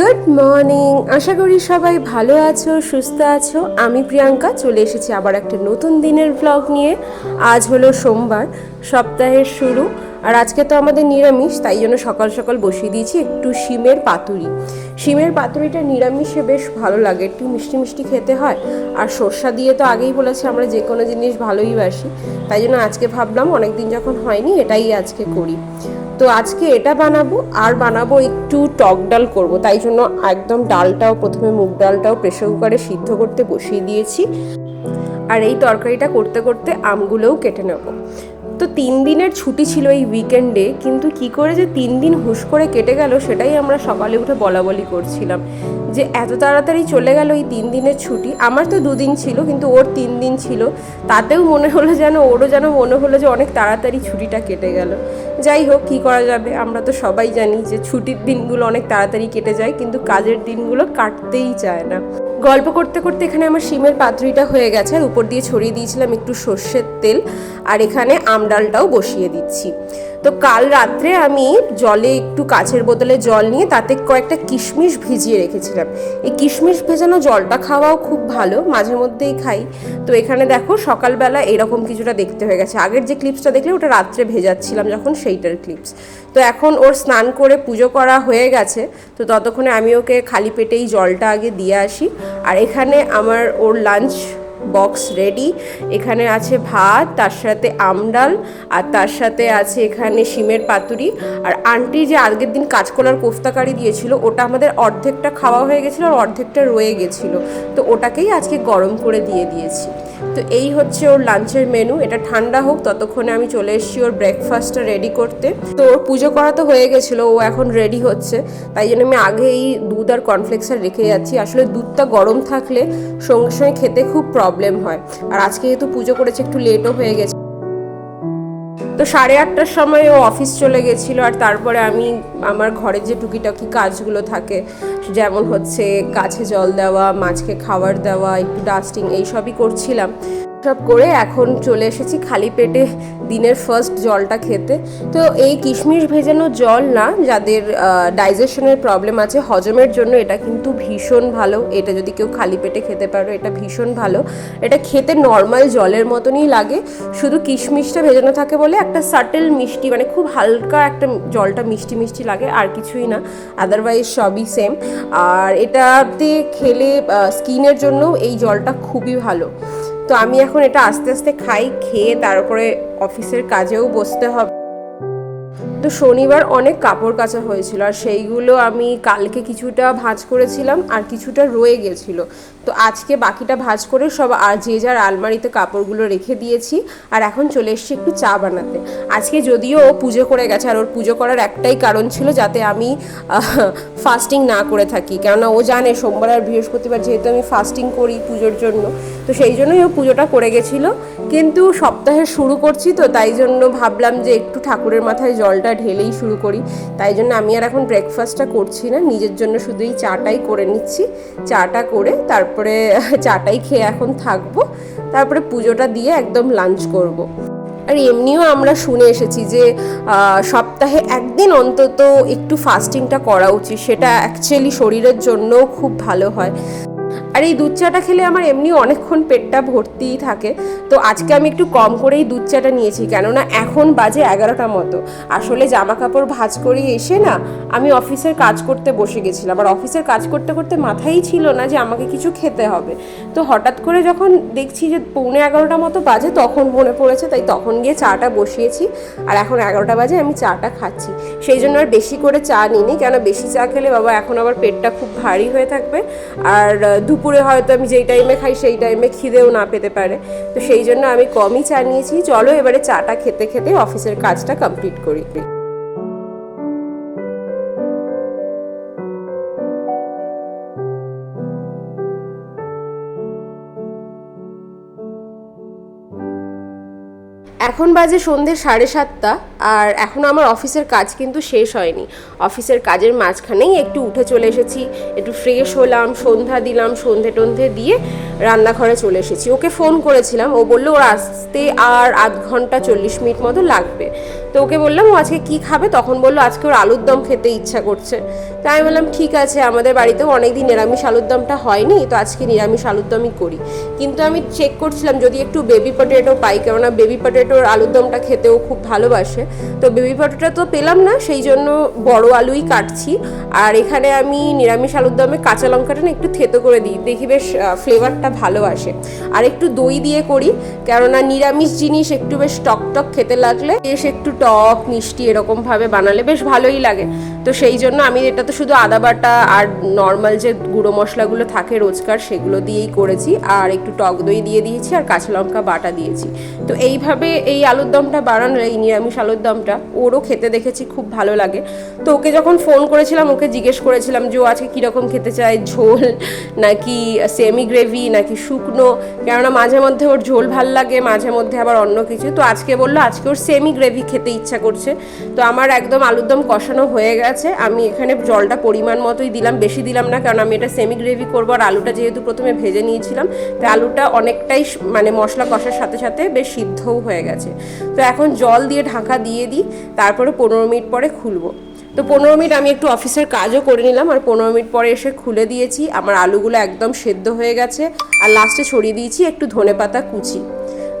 Good morning. আশা করি সবাই ভালো আছো, সুস্থ আছো। আমি প্রিয়াঙ্কা, চলে এসেছি আবার একটা নতুন দিনের ব্লগ নিয়ে। আজ হলো সোমবার, সপ্তাহের শুরু। আর আজকে তো আমাদের নিরামিষ, তাই জন্য সকাল সকাল বসিয়ে দিয়েছি একটু শিমের পাতুরি। শিমের পাতুরিটা নিরামিষে বেশ ভালো লাগে, একটু মিষ্টি মিষ্টি খেতে হয়। আর সর্ষা দিয়ে তো আগেই বলেছি আমরা যে কোনো জিনিস ভালোই বাসি। তাই জন্য আজকে ভাবলাম অনেকদিন যখন হয়নি, এটাই আজকে করি। তো আজকে এটা বানাবো, আর বানাবো একটু টক ডাল করব। তাই জন্য একদম ডালটাও প্রথমে মুগ ডালটাও প্রেশার কুকারে সিদ্ধ করতে বসিয়ে দিয়েছি। আর এই তরকারিটা করতে করতে আমগুলোও কেটে নেব। তো তিন দিনের ছুটি ছিল এই উইকেন্ডে কিন্তু কি করে যে তিন দিন হুশ করে কেটে গেল সেটাই আমরা সকালে উঠে বলা বলি করছিলাম। যে এত তাড়াতাড়ি চলে গেল এই তিন দিনের ছুটি, আমার তো দুদিন ছিল, কিন্তু ওর তিন দিন ছিল। তাতেও মনে হলো যেন, ওরও যেন মনে হলো যে অনেক তাড়াতাড়ি ছুটিটা কেটে গেল। যাই হোক, কী করা যাবে? আমরা তো সবাই জানি যে ছুটির দিনগুলো অনেক তাড়াতাড়ি কেটে যায়, কিন্তু কাজের দিনগুলো কাটতেই চায় না। গল্প করতে করতে এখানে আমার শিমের পাত্রীটা হয়ে গেছে। উপর দিয়ে ছড়িয়ে দিয়েছিলাম একটু সর্ষের তেল। আর এখানে আমডালটাও বসিয়ে দিচ্ছি। তো কাল রাত্রে আমি জলে একটু কাছের বোতলে জল নিয়ে তাতে কয়েকটা কিশমিশ ভিজিয়ে রেখেছিলাম। এই কিশমিশ ভেজানো জলটা খাওয়াও খুব ভালো, মাঝে মধ্যেই খাই। তো এখানে দেখো সকালবেলা এরকম কিছুটা দেখতে হয়ে গেছে। আগের যে ক্লিপসটা দেখলে ওটা রাত্রে ভেজাচ্ছিলাম যখন সেইটার ক্লিপস তো এখন ওর স্নান করে পুজো করা হয়ে গেছে। তো ততক্ষণে আমি ওকে খালি পেটেই জলটা আগে দিয়ে আসি। আর এখানে আমার ওর লাঞ্চ বক্স রেডি এখানে আছে ভাত, তার সাথে আমডাল আর তার সাথে আছে এখানে শিমের পাতুরি। আর আন্টি যে আগের দিন কাঁচকলার কোফতাকারি দিয়েছিল, ওটা আমাদের অর্ধেকটা খাওয়া হয়ে গেছিল আর অর্ধেকটা রয়ে গেছিল। তো ওটাকেই আজকে গরম করে দিয়ে দিয়েছি। তো এই হচ্ছে ওর লাঞ্চের মেনু। এটা ঠান্ডা হোক, ততক্ষণে আমি চলে এসেছি ওর ব্রেকফাস্টটা রেডি করতে। তো ওর পুজো করা তো হয়ে গেছিল, ও এখন রেডি হচ্ছে। তাই জন্য আমি আগেই দুধ আর কর্নফ্লেক্সটা রেখে যাচ্ছি। আসলে দুধটা গরম থাকলে সঙ্গে সঙ্গে খেতে খুব প্রবলেম হয়। আর আজকে যেহেতু পুজো করেছে, একটু লেটও হয়ে গেছে। তো সাড়ে আটটার সময় ও অফিস চলে গেছিল আর তারপরে আমি আমার ঘরের যে টুকিটাকি কাজগুলো থাকে, যেমন হচ্ছে গাছে জল দেওয়া, মাছকে খাবার দেওয়া, একটু ডাস্টিং এইসবই করছিলাম। সব করে এখন চলে এসেছি খালি পেটে দিনের ফার্স্ট জলটা খেতে। তো এই কিশমিশ ভেজানো জল না, যাদের ডাইজেশনের প্রবলেম আছে, হজমের জন্য এটা কিন্তু ভীষণ ভালো। এটা যদি কেউ খালি পেটে খেতে পারো, এটা ভীষণ ভালো। এটা খেতে নর্মাল জলের মতনই লাগে। শুধু কিশমিশটা ভেজানো থাকে বলে একটা সাটেল মিষ্টি মানে খুব হালকা একটা জলটা মিষ্টি মিষ্টি লাগে, আর কিছুই না। আদারওয়াইজ সবই সেম আর এটাতে খেলে স্কিনের জন্য এই জলটা খুবই ভালো। তো আমি এখন এটা আস্তে আস্তে খাই, খেয়ে তারপরে অফিসের কাজেও বসতে হবে। তো শনিবার অনেক কাপড় কাচা হয়েছিল আর সেইগুলো আমি কালকে কিছুটা ভাঁজ করেছিলাম আর কিছুটা রয়ে গেছিল। তো আজকে বাকিটা ভাঁজ করে সব আর যে যার আলমারিতে কাপড়গুলো রেখে দিয়েছি আর এখন চলে এসেছি একটু চা বানাতে। আজকে যদিও ও পুজো করে গেছে আর ওর পুজো করার একটাই কারণ ছিল যাতে আমি ফাস্টিং না করে থাকি। কেননা ও জানে সোমবার আর বৃহস্পতিবার যেহেতু আমি ফাস্টিং করি পুজোর জন্য, তো সেই জন্যই ও পুজোটা করে গেছিল। কিন্তু সপ্তাহে শুরু করছি তো, তাই জন্য ভাবলাম যে একটু ঠাকুরের মাথায় জলটা ঢেলেই শুরু করি। তাই জন্য আমি আর এখন ব্রেকফাস্টটা করছি না, নিজের জন্য শুধু এই চাটাই করে নিচ্ছি। চাটা করে তারপরে চাটাই খেয়ে এখন থাকব, তারপরে পুজোটা দিয়ে একদম লাঞ্চ করব। আর এমনিও আমরা শুনে এসেছি যে সপ্তাহে একদিন অন্তত একটু ফাস্টিংটা করা উচিত। সেটা অ্যাকচুয়ালি শরীরের জন্য খুব ভালো হয়। আর এই দুধ চাটা খেলে আমার এমনি অনেকক্ষণ পেটটা ভর্তিই থাকে। তো আজকে আমি একটু কম করেই দুধ চাটা নিয়েছি, কেননা এখন বাজে এগারোটা মতো। আসলে জামা কাপড় ভাজ করে এসে না আমি অফিসের কাজ করতে বসে গেছিলাম। আর অফিসের কাজ করতে করতে মাথাই ছিল না যে আমাকে কিছু খেতে হবে। তো হঠাৎ করে যখন দেখছি যে পৌনে এগারোটা মতো বাজে, তখন মনে পড়েছে, তাই তখন গিয়ে চাটা বসিয়েছি। আর এখন এগারোটা বাজে, আমি চাটা খাচ্ছি। সেই জন্য আর বেশি করে চা নিইনি, কেন বেশি চা খেলে বাবা, এখন আবার পেটটা খুব ভারী হয়ে থাকবে। আর দুপুরে হয়তো আমি যেই টাইমে খাই সেই টাইমে খিদেও না পেতে পারে। তো সেই জন্য আমি কমই চা নিয়েছি চলো এবারে চাটা খেতে খেতে অফিসের কাজটা কমপ্লিট করি। এখন বাজে সন্ধ্যে সাড়ে সাতটা আর এখনও আমার অফিসের কাজ কিন্তু শেষ হয়নি। অফিসের কাজের মাঝখানেই একটু উঠে চলে এসেছি। একটু ফ্রেশ হলাম, সন্ধ্যা দিলাম, সন্ধে টন্ধে দিয়ে রান্নাঘরে চলে এসেছি। ওকে ফোন করেছিলাম। ও বলল, ওর আসতে আর আধ ঘণ্টা চল্লিশ মিনিট মতো লাগবে। তো ওকে বললাম, ও আজকে কি খাবে? তখন বলল, আজকে ওর আলুর দম খেতে ইচ্ছা করছে। তাই আমি বললাম, ঠিক আছে, আমাদের বাড়িতেও অনেকদিন নিরামিষ আলুর দমটা হয়নি, তো আজকে নিরামিষ আলুর দমই করি। কিন্তু আমি চেক করছিলাম, যদি একটু বেবি পটেটো পাই, কেননা বেবি পটেটোর আলুর দমটা খেতেও খুব ভালোবাসে, তো বেবি পটেটো তো পেলাম না, সেই জন্য বড় আলুই কাটছি। আর এখানে আমি নিরামিষ আলুর দমে কাঁচা লঙ্কাটা না একটু থেতো করে দিই, দেখি বেশ ফ্লেভারটা ভালো আসে। আর একটু দই দিয়ে করি, কেননা নিরামিষ জিনিস একটু বেশ টক টক খেতে লাগলে, বেশ একটু টক, মিষ্টি এরকমভাবে বানালে বেশ ভালোই লাগে। তো সেই জন্য আমি এটা তো শুধু আদা বাটা আর নর্মাল যে গুঁড়ো মশলাগুলো থাকে রোজকার, সেগুলো দিয়েই করেছি। আর একটু টক দই দিয়ে দিয়েছি আর কাঁচা লঙ্কা বাটা দিয়েছি। তো এইভাবে এই আলুর দমটা বানানো এই নিরামিষ আলুর দমটা, ওরও খেতে দেখেছি খুব ভালো লাগে। তো ওকে যখন ফোন করেছিলাম, ওকে জিজ্ঞেস করেছিলাম যে, ও আজকে কীরকম খেতে চায়? ঝোল নাকি সেমি গ্রেভি নাকি শুকনো? কেননা মাঝে মধ্যে ওর ঝোল ভালো লাগে, মাঝে মধ্যে আবার অন্য কিছু। তো আজকে বলল, আজকে ওর সেমি গ্রেভি খেতে ইচ্ছা করছে। তো আমার একদম আলুর দম কষানো হয়ে গেছে। আমি এখানে জলটা পরিমাণ মতোই দিলাম, বেশি দিলাম না, কারণ আমি এটা সেমি গ্রেভি করব আর আলুটা যেহেতু প্রথমে ভেজে নিয়েছিলাম তাই আলুটা অনেকটাই মানে মশলা কষার সাথে সাথে বেশ সিদ্ধও হয়ে গেছে। তো এখন জল দিয়ে ঢাকা দিয়ে দিই, তারপরে পনেরো মিনিট পরে খুলবো। তো পনেরো মিনিট আমি একটু অফিসের কাজও করে নিলাম, আর পনেরো মিনিট পরে এসে খুলে দিয়েছি, আমার আলুগুলো একদম সেদ্ধ হয়ে গেছে, আর লাস্টে ছড়িয়ে দিয়েছি একটু ধনেপাতা কুচি।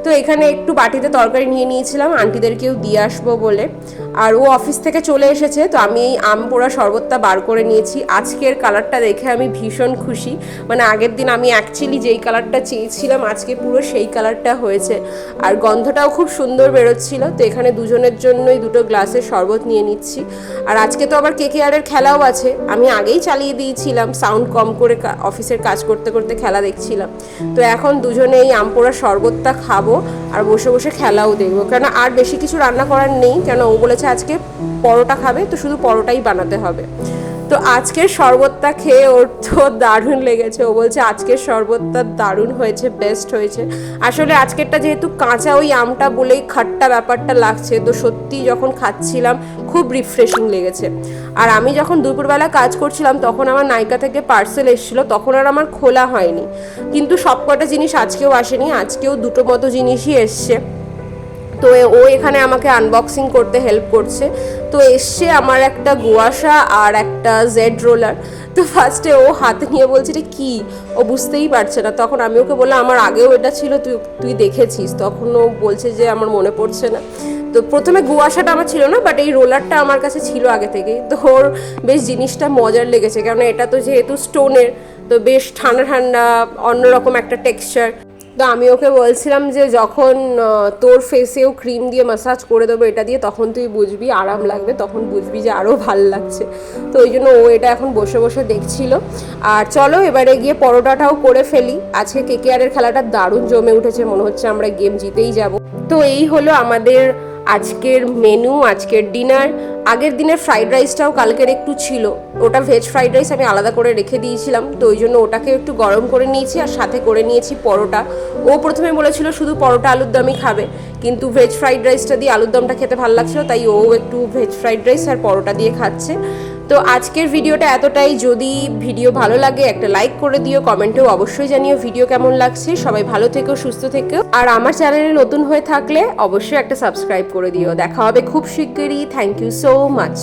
তো এখানে একটু বাটিতে তরকারি নিয়ে নিয়েছিলাম, আন্টিদেরকেও দিয়ে আসব বলে। আর ও অফিস থেকে চলে এসেছে, তো আমি এই আম পোড়া শরবতটা বার করে নিয়েছি। আজকের কালারটা দেখে আমি ভীষণ খুশি। মানে আগের দিন আমি অ্যাকচুয়ালি যেই কালারটা চেয়েছিলাম, আজকে পুরো সেই কালারটা হয়েছে। আর গন্ধটাও খুব সুন্দর বেরোচ্ছিল, তো এখানে দুজনের জন্যই দুটো গ্লাসের শরবত নিয়ে নিচ্ছি। আর আজকে তো আবার কে কেয়ারের খেলাও আছে। আমি আগেই চালিয়ে দিয়েছিলাম সাউন্ড কম করে কা- অফিসের কাজ করতে করতে খেলা দেখছিলাম। তো এখন দুজনে এই আম পোড়া শরবতটা খাব। আর বসে বসে খেলাও দেখব। কেন আর বেশি কিছু রান্না করার নেই, কেন ও বলেছে আজকে পরোটা খাবে, তো শুধু পরোটাই বানাতে হবে। তো আজকের শরবতটা খেয়ে ওর তো দারুণ লেগেছে। ও বলছে আজকের শরবতটা দারুণ হয়েছে বেস্ট হয়েছে। আসলে আজকেরটা যেহেতু কাঁচা ওই আমটা বলেই খাট্টা ব্যাপারটা লাগছে, তো সত্যি যখন খাচ্ছিলাম খুব রিফ্রেশিং লেগেছে। আর আমি যখন দুপুরবেলা কাজ করছিলাম, তখন আমার নায়িকা থেকে পার্সেল এসেছিল, তখন আর আমার খোলা হয়নি। কিন্তু সবকটা জিনিস আজকেও আসেনি, আজকেও দুটো মতো জিনিসই এসছে। তো ও এখানে আমাকে আনবক্সিং করতে হেল্প করছে। তো এসছে আমার একটা গোয়াশা আর একটা জেড রোলার তো ফার্স্টে ও হাতে নিয়ে বলছে এটা কি? ও বুঝতেই পারছে না। তখন আমি ওকে বললাম, আমার আগেও এটা ছিল, তুই তুই দেখেছিস। তখন ও বলছে যে, আমার মনে পড়ছে না। তো প্রথমে গুয়াশাটা আমার ছিল না বাট এই রোলারটা আমার কাছে ছিল আগে থেকেই। তো ওর বেশ জিনিসটা মজার লেগেছে কারণ এটা তো যেহেতু স্টোনের তো বেশ ঠান্ডা ঠান্ডা, অন্যরকম একটা টেক্সচার তো আমি ওকে বলছিলাম যে যখন তোর ফেসেও ক্রিম দিয়ে মাসাজ করে দেবো, এটা দিয়ে, তখন তুই বুঝবি, আরাম লাগবে, তখন বুঝবি যে আরও ভালো লাগছে। তো ওই জন্য ও এটা এখন বসে বসে দেখছিল। আর চলো এবারে গিয়ে পরোটাটাও করে ফেলি। আজকে কেকেআরের খেলাটা দারুণ জমে উঠেছে, মনে হচ্ছে আমরা গেম জিতেই যাব। তো এই হলো আমাদের আজকের মেনু আজকের ডিনার আগের দিনের ফ্রাইড রাইসটাও কালকের একটু ছিল। ওটা ভেজ ফ্রাইড রাইস আমি আলাদা করে রেখে দিয়েছিলাম, তো ওই জন্য ওটাকে একটু গরম করে নিয়েছি আর সাথে করে নিয়েছি পরোটা। ও প্রথমে বলেছিল শুধু পরোটা আলুর দমই খাবে, কিন্তু ভেজ ফ্রাইড রাইসটা দিয়ে আলুর দমটা খেতে ভালো লাগছিল, তাই ও একটু ভেজ ফ্রাইড রাইস আর পরোটা দিয়ে খাচ্ছে। তো আজকের ভিডিওটা এতটাই। যদি ভিডিও ভালো লাগে, একটা লাইক করে দিও, কমেন্টেও অবশ্যই জানিও ভিডিও কেমন লাগছে। সবাই ভালো থেকো, সুস্থ থেকো। আর আমার চ্যানেলে নতুন হয়ে থাকলে অবশ্যই একটা সাবস্ক্রাইব করে দিও। দেখা হবে খুব শিগগিরই। Thank you so much